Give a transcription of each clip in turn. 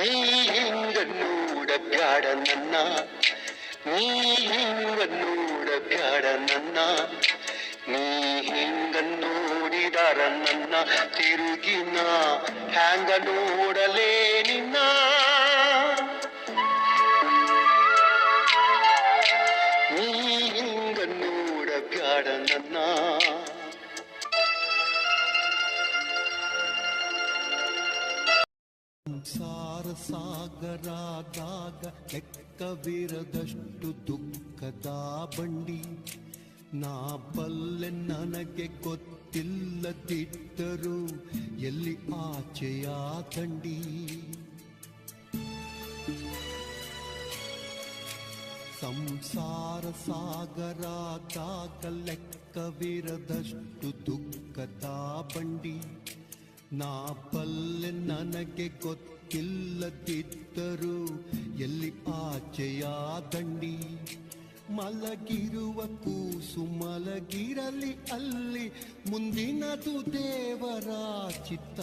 ನೀ ಹಿಂಗ ನೋಡಬ್ಯಾಡ ನನ್ನ. ನೀ ಹಿಂಗ ನೋಡಬ್ಯಾಡ ನನ್ನ. ನೀ ಹಿಂಗ ನನ್ನ ತಿರುಗಿನ. ಹ್ಯಾಂಗ ನೋಡಲೇ ನಿನ್ನ. ನೀ ಹಿಂಗ ನೋಡಬ್ಯಾಡ ನನ್ನ. ಸಂಸಾರ ಸಾಗರಾದಾಗ ಲೆಕ್ಕವಿರದಷ್ಟು ದುಃಖದ ಬಂಡಿ. ನಾ ಬಲ್ಲೆ ನನಗೆ ಗೊತ್ತಿಲ್ಲದಿದ್ದರು ಎಲ್ಲಿ ಆಚೆಯ ತಂಡಿ. ಸಂಸಾರ ಸಾಗರಾದಾಗ ಲೆಕ್ಕವಿರದಷ್ಟು ದುಃಖದ ಬಂಡಿ. ನಾ ಬಲ್ಲೆ ನನಗೆ ಗೊತ್ತಿಲ್ಲದಿದ್ದರು ಎಲ್ಲಿ ಆಚೆಯ ದಂಡಿ ಮಲಗಿರುವ ಕೂಸು ಮಲಗಿರಲಿ ಅಲ್ಲಿ ಮುಂದಿನದು ದೇವರ ಚಿತ್ತ.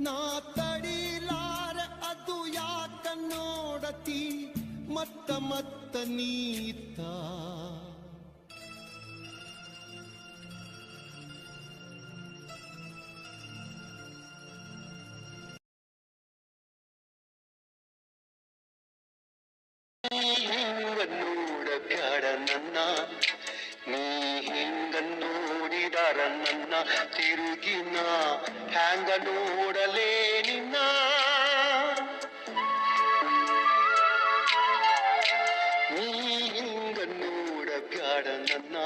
ನಾ ತಡಿಲಾರ ಅದು ಯಾಕ ನೋಡತಿ? ಮತ್ತ ಮತ್ತ ನೀತ. ನೋಡಬ್ಯಾಡ ನನ್ನ. ನೀ ಹಿಂಗ ನೋಡಿದಾರ ನನ್ನ ತಿರುಗಿನ ಹ್ಯಾಂಗ ನೋಡಲೇ ನಿನ್ನ. ನೀ ಹಿಂಗ ನೋಡಬ್ಯಾಡ ನನ್ನ.